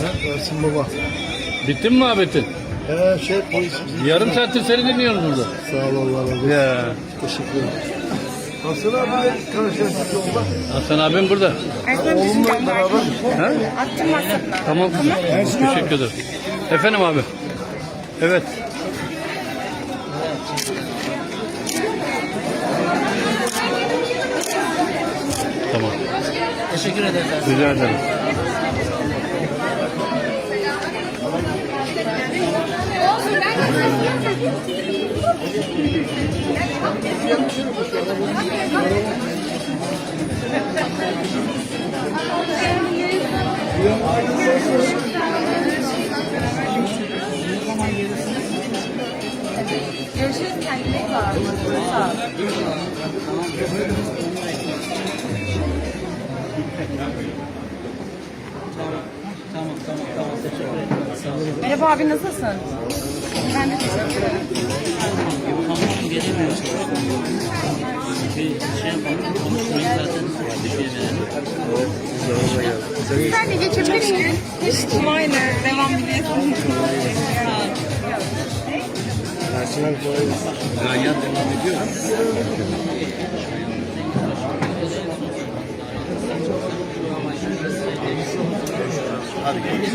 Ha, Ersin baba. Bittin mi muhabbetin? He şey polis. Yarım saattir seni dinliyoruz burada. Sağ ol Allah razı olsun. Ya. Teşekkür ederim. Hasan abi karşılaştık yolda. Hasan abim burada. Oğlumla beraber. Ha? Attım WhatsApp'ına. Tamam. Teşekkür ederim. Efendim abi. Evet. Teşekkür ederiz. Rica ederim. Görüşürüz kendine iyi bak. Sağ ol. Tamam tamam tamam teşekkür ederim. Sağ olun. Merhaba abi nasılsın? Ben de teşekkür ederim. Konuşun gelemiyor. Bir şey yapalım. Konuşmayı zaten verelim. Sen de geçebilir miyim? Aynı. Devam biliyorsun. Ersin abi kolay gelsin.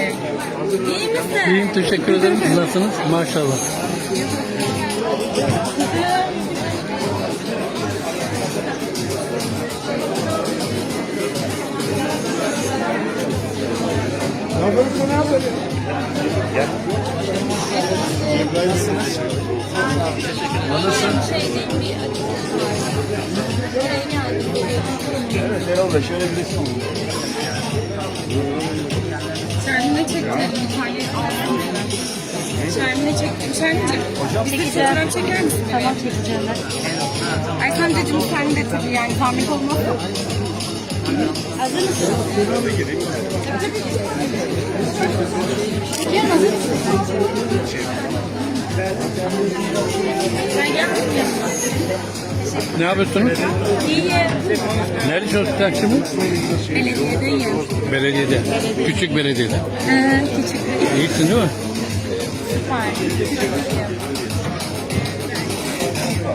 bebeğim. İyi misin? İyiyim. Teşekkür ederim. Nasılsınız? Maşallah. Ne yapıyorsun ne yapıyorsun? Evet Erol şöyle bir resim alalım. Şermin'e çektim. Hayır, aldım. Şermin'e çektim. Şermin'ciğim. Bir fotoğraf çeker misin? Tamam çekeceğim ben. Ay sen dedim sen de tabii yani zahmet olmazsa. Hazır mısın? Gel hazır mısın? Sen gel. Ne yapıyorsunuz? İyi. Nerede çalışacaksın şimdi? Belediyedeyim. Belediyede. Küçük belediyede. Ee, küçük. İyisin değil mi? Süper. Merhaba.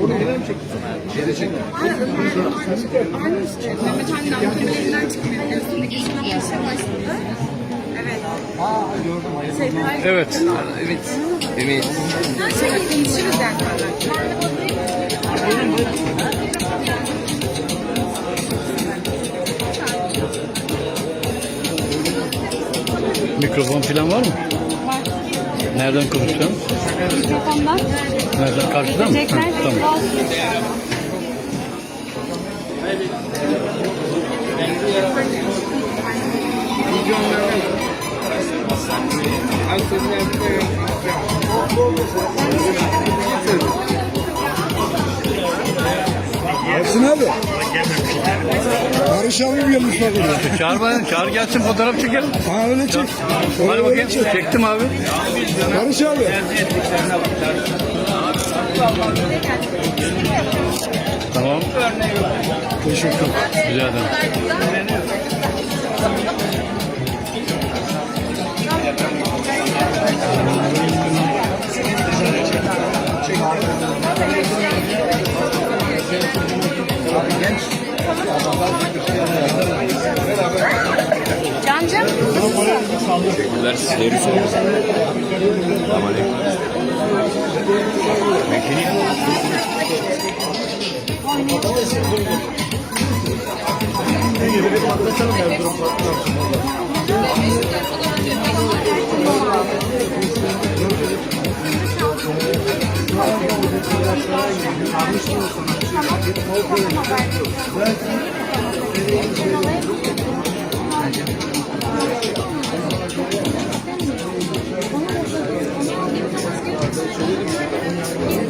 Evet. Evet. Evet. Evet. Mikrofon falan var mı? Nereden konuşacağım? Mikrofondan. Nereden? Karşıdan mı? Çekler. tamam. Ersin abi. Barış abi gelmiş bak oraya. Çağır bana, çağır gelsin fotoğraf çekelim. Ha öyle çek. Hadi Öyle bakayım. çek. Çektim abi. Barış abi. Tamam. Teşekkür Rica ederim. Cancım. Bunlar sizleri soruyor.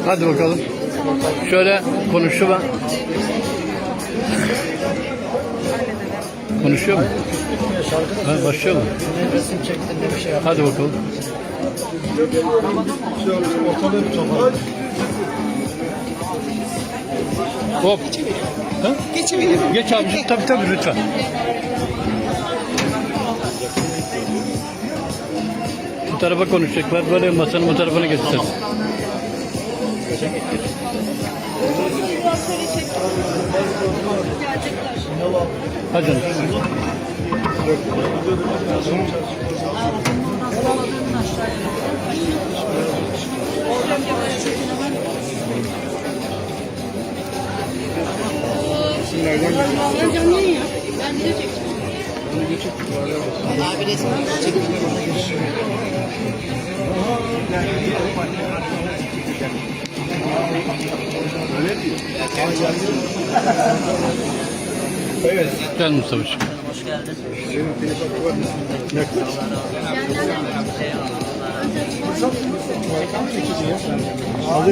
Hadi bakalım. Şöyle konuştu ben. Konuşuyor mu? Ha, başlıyor mu? Hadi bakalım. Hop. Ha? Geçebilirim. Geç abi. Tabii tabii lütfen. Bu tarafa konuşacaklar. Böyle masanın bu tarafına geçeceğiz. Hadi canım. Gel Mustafa'cığım. Hoş geldin.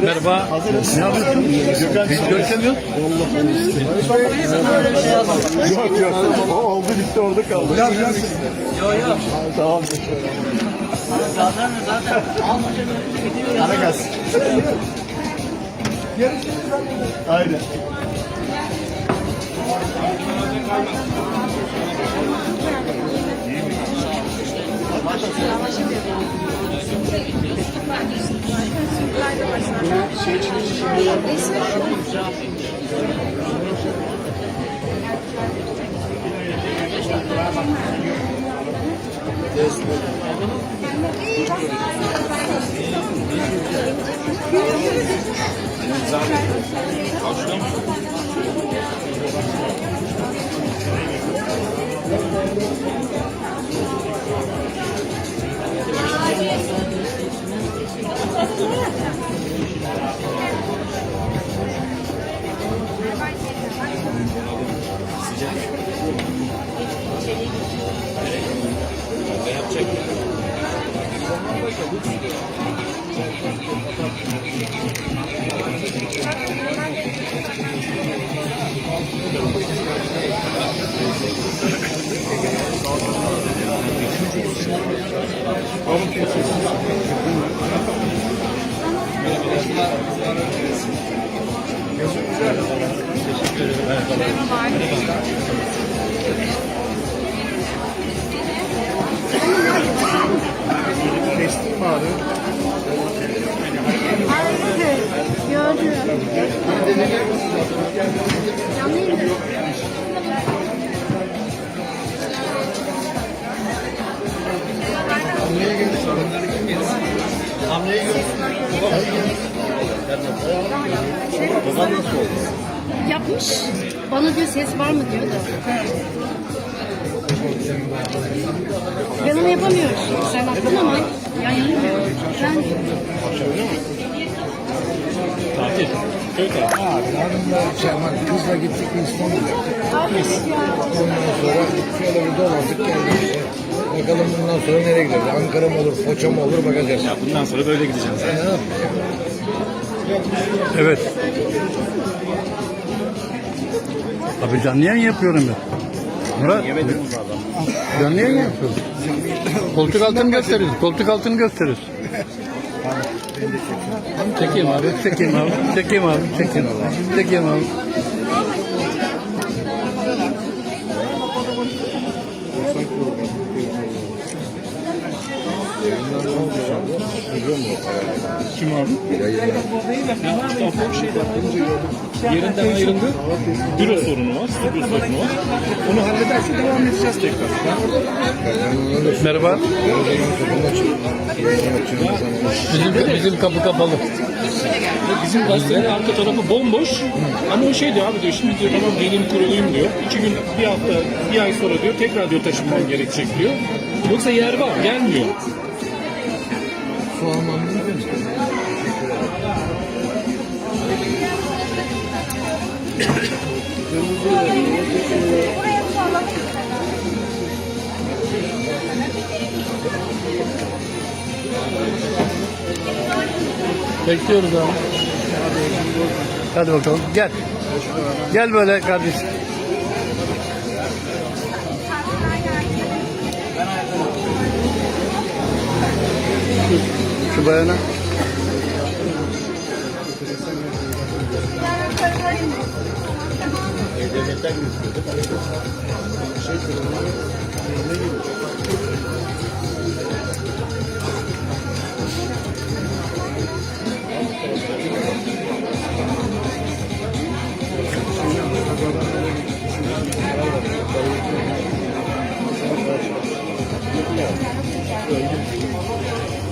Merhaba. Ne yapıyorsun? Biz görüşemiyoruz. Yok yok. O oldu bitti orada kaldı. Ya biraz. Yo yo. Tamam. Zaten zaten almaca gidiyor. Gaz. Aynen. Kestin mi Yanına yapamıyoruz. Sen haklısın ama yan yana Ben Abi hanımla kızla gittik İstanbul'a. Ondan sonra şöyle bir dolandık geldik. Bakalım bundan sonra nereye gideriz? Ankara mı olur, Foça mı olur bakacağız. Ya bundan sonra böyle gideceğiz. Evet. Abi canlı yayın yapıyorum ben. Murat. Canlı yayın yapıyorum. Koltuk altını gösteriyoruz. Koltuk altını gösteriyoruz. Çekeyim abi, çekeyim abi, çekeyim abi, çekeyim abi, çekeyim abi. Kim abi? Stafon şeyde yerinden ayrıldı. Büro sorunu var, stüdyo sorunu var. Onu hallederse devam edeceğiz tekrar. Merhaba. Bizim, bizim kapı kapalı. Bizim gazetenin arka tarafı bomboş. Ama o şey diyor abi diyor şimdi diyor tamam gelin kuruluyum diyor. İki gün, bir hafta, bir ay sonra diyor tekrar diyor taşınmam gerekecek diyor. Yoksa yer var, gelmiyor. Su almam mümkün mü? Bekliyoruz abi. Hadi bakalım. Gel. Gel böyle kardeşim. Şu, şu bayana.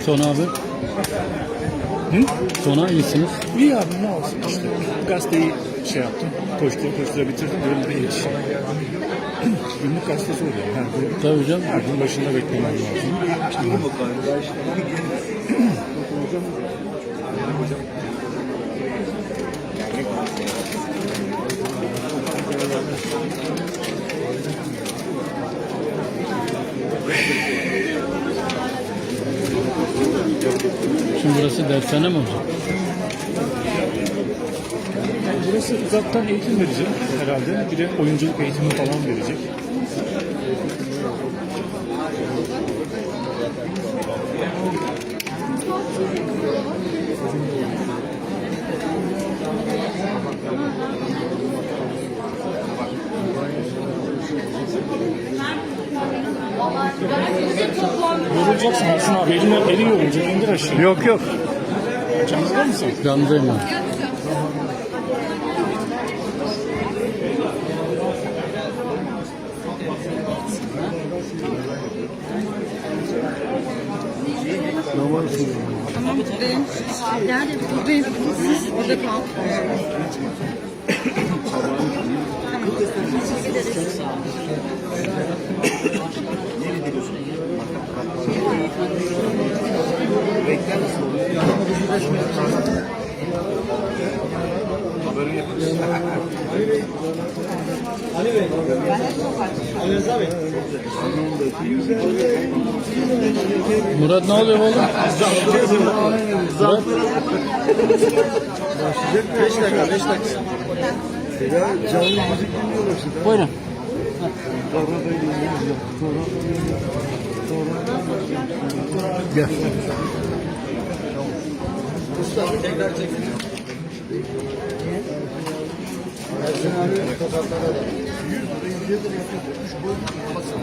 Son abi. Hı? Sona iyisiniz. İyi abi ne olsun işte. Gazeteyi şey yaptım. Koştura koştura bitirdim. Böyle bir iş. Günlük gazete zor yani. Gün, Tabii canım. her gün başında beklemem lazım. Şimdi burası dershane mi olacak? Burası uzaktan eğitim verecek herhalde. Bir de oyunculuk eğitimi falan verecek. Yorulacaksın Ersin abi. Elin, elin yorulacak. İndir aşağı. Yok yok. Canınızda mısın? Canlıyım ben. Tamam buradayım. Nerede? Buradayım. Siz burada kal. Murat ne oluyor oğlum? Murat. 5 dakika 5 dakika. Ya canlı müzik dinliyorlar işte. Buyurun. Gel. Usta tekrar çekin. Ersin abi kasaplara da. 100 lirayı 100 lirayı 3 boy basın.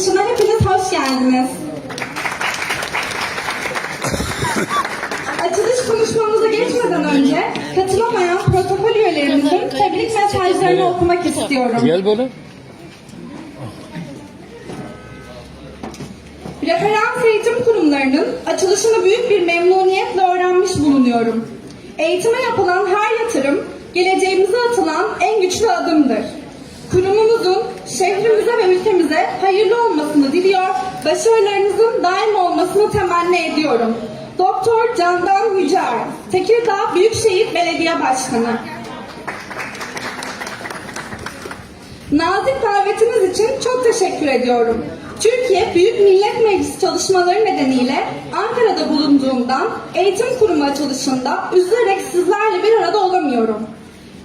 Açılışına hepiniz hoş geldiniz. Açılış konuşmamıza geçmeden önce katılamayan protokol üyelerimizin tebrik mesajlarını okumak istiyorum. Gel böyle. Referans eğitim kurumlarının açılışını büyük bir memnuniyetle öğrenmiş bulunuyorum. Eğitime yapılan her yatırım, geleceğimize atılan en güçlü adımdır. Kurumumuzun şehrimize ve ülkemize hayırlı olmasını diliyor, başarılarınızın daim olmasını temenni ediyorum. Doktor Candan Yücel, Tekirdağ Büyükşehir Belediye Başkanı. Nazik davetiniz için çok teşekkür ediyorum. Türkiye Büyük Millet Meclisi çalışmaları nedeniyle Ankara'da bulunduğumdan eğitim kurumu açılışında üzülerek sizlerle bir arada olamıyorum.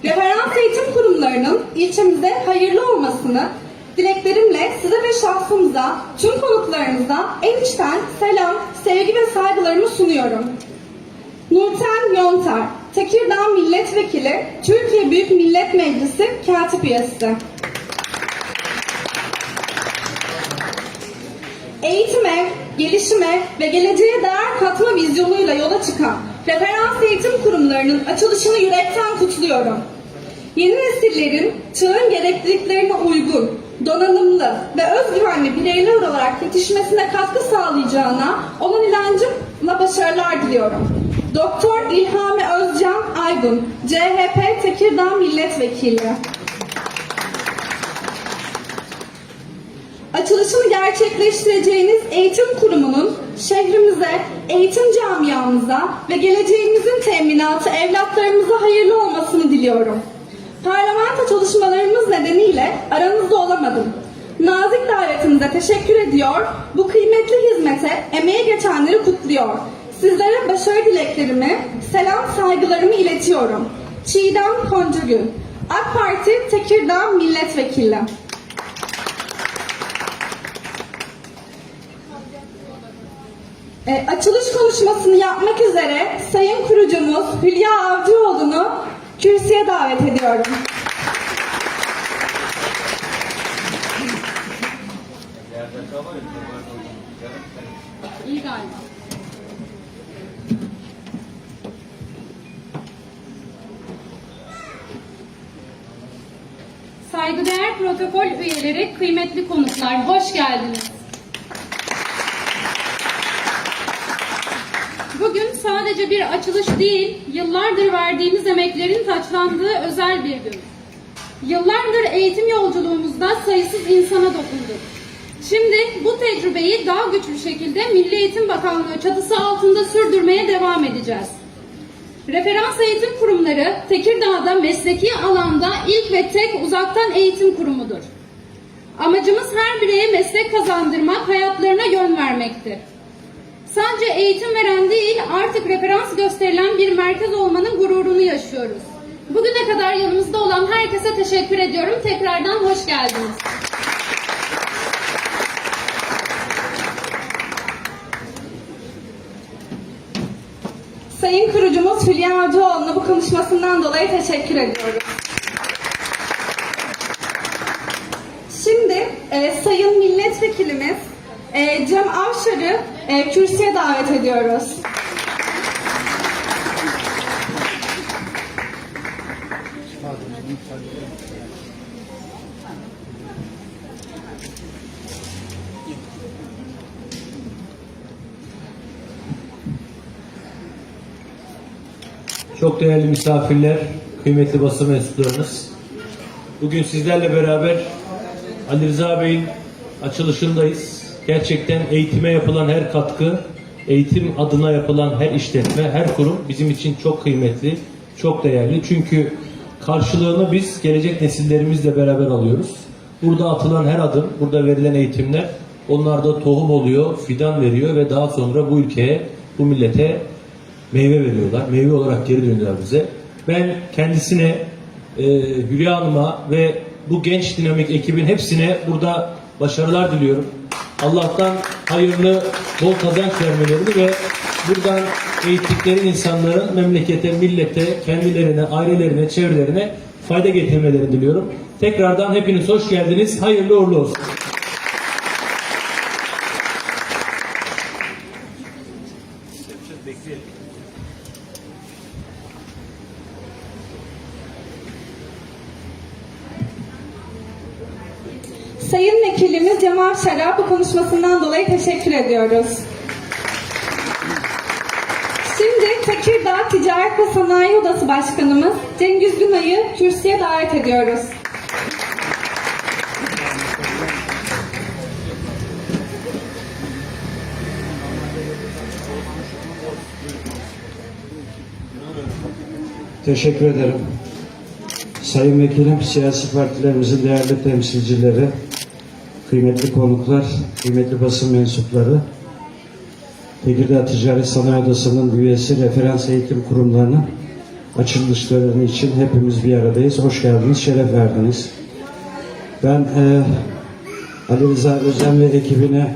Referans eğitim kurumlarının ilçemize hayırlı olmasını dileklerimle size ve şahsımıza, tüm konuklarınıza en içten selam, sevgi ve saygılarımı sunuyorum. Nurten Yontar, Tekirdağ Milletvekili, Türkiye Büyük Millet Meclisi Katip Üyesi. Eğitime, gelişime ve geleceğe değer katma vizyonuyla yola çıkan referans eğitim kurumlarının açılışını yürekten kutluyorum. Yeni nesillerin çağın gerekliliklerine uygun, donanımlı ve özgüvenli bireyler olarak yetişmesine katkı sağlayacağına olan inancımla başarılar diliyorum. Doktor İlhami Özcan Aygun, CHP Tekirdağ Milletvekili. Açılışını gerçekleştireceğiniz eğitim kurumunun şehrimize, eğitim camiamıza ve geleceğimizin teminatı evlatlarımıza hayırlı olmasını diliyorum. Parlamento çalışmalarımız nedeniyle aranızda olamadım. Nazik davetinize teşekkür ediyor, bu kıymetli hizmete emeği geçenleri kutluyor. Sizlere başarı dileklerimi, selam saygılarımı iletiyorum. Çiğdem Koncagül, AK Parti Tekirdağ Milletvekili. E, açılış konuşmasını yapmak üzere Sayın Kurucumuz Hülya Avcıoğlu'nu kürsüye davet ediyorum. İyi galiba. Saygıdeğer protokol üyeleri, kıymetli konuklar, hoş geldiniz. Bugün sadece bir açılış değil, yıllardır verdiğimiz emeklerin taçlandığı özel bir gün. Yıllardır eğitim yolculuğumuzda sayısız insana dokunduk. Şimdi bu tecrübeyi daha güçlü şekilde Milli Eğitim Bakanlığı çatısı altında sürdürmeye devam edeceğiz. Referans eğitim kurumları Tekirdağ'da mesleki alanda ilk ve tek uzaktan eğitim kurumudur. Amacımız her bireye meslek kazandırmak, hayatlarına yön vermektir. Sadece eğitim veren değil, artık referans gösterilen bir merkez olmanın gururunu yaşıyoruz. Bugüne kadar yanımızda olan herkese teşekkür ediyorum. Tekrardan hoş geldiniz. Sayın Kurucumuz Hülya Avcıoğlu'na bu konuşmasından dolayı teşekkür ediyoruz. Şimdi e, Sayın Milletvekilimiz e, Cem Avşar'ı e, kürsüye davet ediyoruz. Çok değerli misafirler, kıymetli basın mensuplarınız. Bugün sizlerle beraber Ali Rıza Bey'in açılışındayız. Gerçekten eğitime yapılan her katkı eğitim adına yapılan her işletme, her kurum bizim için çok kıymetli, çok değerli. Çünkü karşılığını biz gelecek nesillerimizle beraber alıyoruz. Burada atılan her adım, burada verilen eğitimler onlarda tohum oluyor, fidan veriyor ve daha sonra bu ülkeye, bu millete meyve veriyorlar. Meyve olarak geri dönüyorlar bize. Ben kendisine, e, Hülya Hanım'a ve bu genç dinamik ekibin hepsine burada başarılar diliyorum. Allah'tan hayırlı, bol kazanç vermelerini ve buradan eğittikleri insanların memlekete, millete, kendilerine, ailelerine, çevrelerine fayda getirmelerini diliyorum. Tekrardan hepiniz hoş geldiniz. Hayırlı uğurlu olsun. Sayın Vekilimiz Cemal Şarap bu konuşmasından dolayı teşekkür ediyoruz. Şimdi Tekirdağ Ticaret ve Sanayi Odası Başkanımız Cengiz Günay'ı kürsüye davet ediyoruz. Teşekkür ederim. Sayın Vekilim, siyasi partilerimizin değerli temsilcileri, kıymetli konuklar, kıymetli basın mensupları, Tekirdağ Ticaret Sanayi Odası'nın üyesi referans eğitim kurumlarının açılışları için hepimiz bir aradayız. Hoş geldiniz, şeref verdiniz. Ben e, Ali Rıza Özen ve ekibine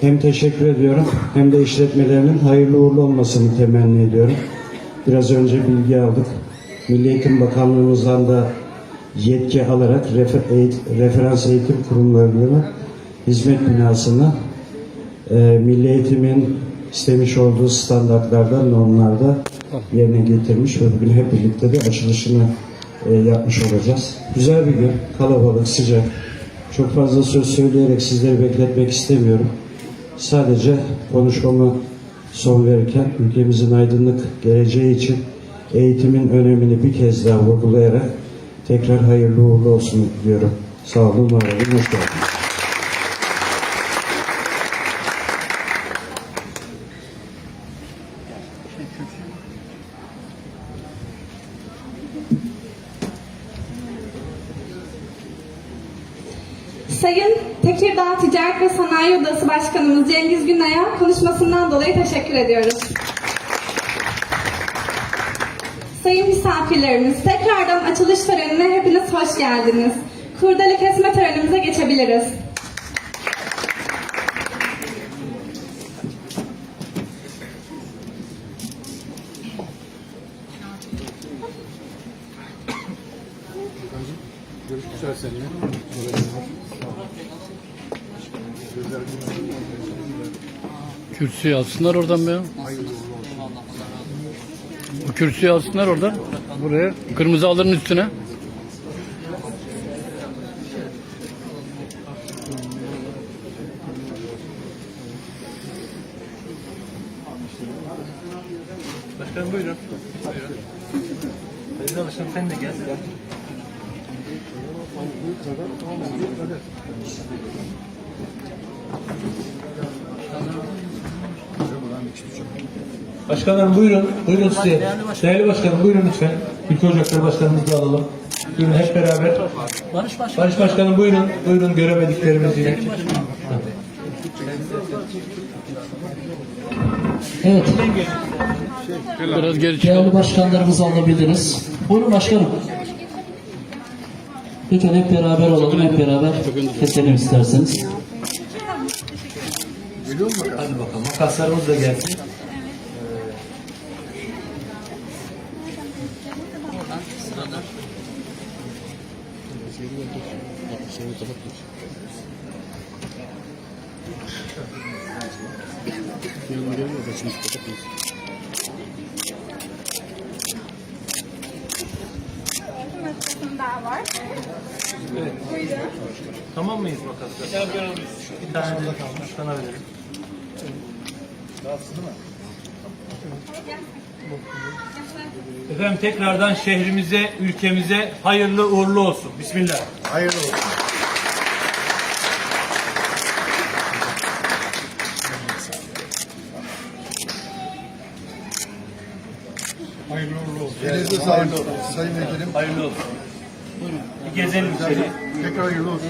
hem teşekkür ediyorum hem de işletmelerinin hayırlı uğurlu olmasını temenni ediyorum. Biraz önce bilgi aldık. Milli Eğitim Bakanlığımızdan da yetki alarak refer, referans eğitim kurumlarının hizmet binasını e, Milli Eğitim'in istemiş olduğu standartlardan, normlarda yerine getirmiş ve bugün hep birlikte de açılışını e, yapmış olacağız. Güzel bir gün, kalabalık, sıcak. Çok fazla söz söyleyerek sizleri bekletmek istemiyorum. Sadece konuşmamı son verirken ülkemizin aydınlık geleceği için eğitimin önemini bir kez daha vurgulayarak tekrar hayırlı uğurlu olsun diyorum. Sağ olun, var olun, hoş geldiniz. Sayın Tekirdağ Ticaret ve Sanayi Odası Başkanımız Cengiz Günay'a konuşmasından dolayı teşekkür ediyoruz. Sayın misafirlerimiz, tekrardan açılış törenine hepiniz hoş geldiniz. Kurdele kesme törenimize geçebiliriz. Kürsüyü alsınlar oradan be. O kürsüyü alsınlar oradan. Buraya. Kırmızı alırın üstüne. Başkanım buyurun. Buyurun. Sayın Başkanım sen de gel. Başkanım buyurun. Buyurun size. Değerli başkanım buyurun lütfen. Ülke Ocakları Başkanımızı da alalım. Buyurun hep beraber. Barış Başkan. Barış Başkanım buyurun. Buyurun göremediklerimizi. Evet. Biraz geri çıkalım. Değerli başkanlarımızı alabiliriz. Buyurun başkanım. Lütfen hep beraber olalım, hep beraber keselim isterseniz. Hadi bakalım. Makaslarımız da gelsin. Var. Tamam mıyız makaslar? Bir tane de başkana verelim. Efendim tekrardan şehrimize, ülkemize hayırlı uğurlu olsun. Bismillah. Hayırlı olsun. Hayırlı uğurlu olsun. Elinize sağlık. Sayın Vekilim. Hayırlı olsun. Buyurun. Bir gezelim içeri. Tekrar hayırlı olsun.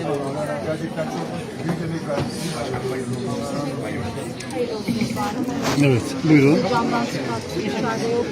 Gerçekten çok büyük emek verdiniz. Hayırlı olsun. Evet buyurun. Camdan çıkarttı. İçeride yok.